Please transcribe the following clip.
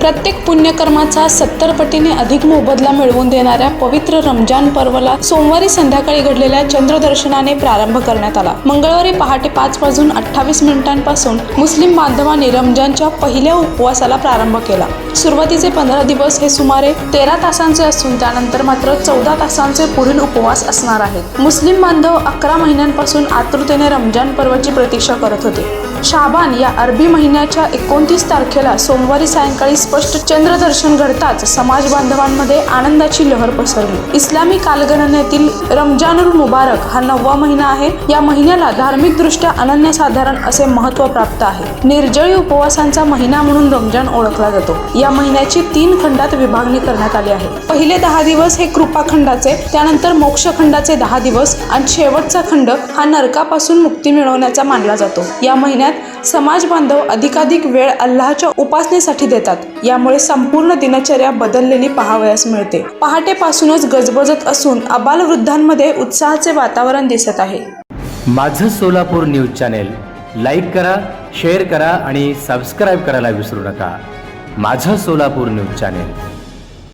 प्रत्येक पुण्यकर्माचा सत्तर पटीने अधिक मोबदला मिळवून देणाऱ्या पवित्र रमजान पर्वला सोमवारी संध्याकाळी घडलेल्या चंद्रदर्शनाने प्रारंभ करण्यात आला. मंगळवारी पहाटे पाच वाजून अठ्ठावीस मिनिटांपासून मुस्लिम बांधवांनी रमजानच्या पहिल्या उपवासाला प्रारंभ केला. सुरुवातीचे पंधरा दिवस हे सुमारे तेरा तासांचे असून त्यानंतर मात्र चौदा तासांचे पुढील उपवास असणार आहेत. मुस्लिम बांधव अकरा महिन्यांपासून आतुरतेने रमजान पर्वाची प्रतीक्षा करत होते. शाबान या अरबी महिन्याच्या एकोणतीस तारखेला सोमवारी सायंकाळी स्पष्ट चंद्रदर्शन घडताच समाज बांधवांमध्ये आनंदाची लहर पसरली. इस्लामी कालगणनेतील रमजानुल मुबारक हा नववा महिना आहे. या महिन्याला धार्मिक दृष्ट्या अनन्यसाधारण असे महत्त्व प्राप्त आहे. निर्जळी उपवासांचा महिना म्हणून रमजान ओळखला जातो. या महिन्याची तीन खंडात विभागणी करण्यात आली आहे. पहिले दहा दिवस हे कृपाखंडाचे त्यानंतर मोक्षखंडाचे दहा दिवस आणि शेवटचा खंड हा नरकापासून मुक्ती मिळवण्याचा मानला जातो. या महिन्यात समाज बांधव अधिकाधिक वेळ अल्लाहच्या उपासनेसाठी देतात. यामुळे संपूर्ण दिनचर्या बदललेली पाहावयास मिळते. पहाटेपासूनच गजबजत असून अबालवृद्धांमध्ये उत्साहाचे वातावरण दिसत आहे. माझं सोलापूर न्यूज चॅनेल लाईक करा शेअर करा आणि सबस्क्राईब करायला विसरू नका. माझं सोलापूर न्यूज चॅनेल.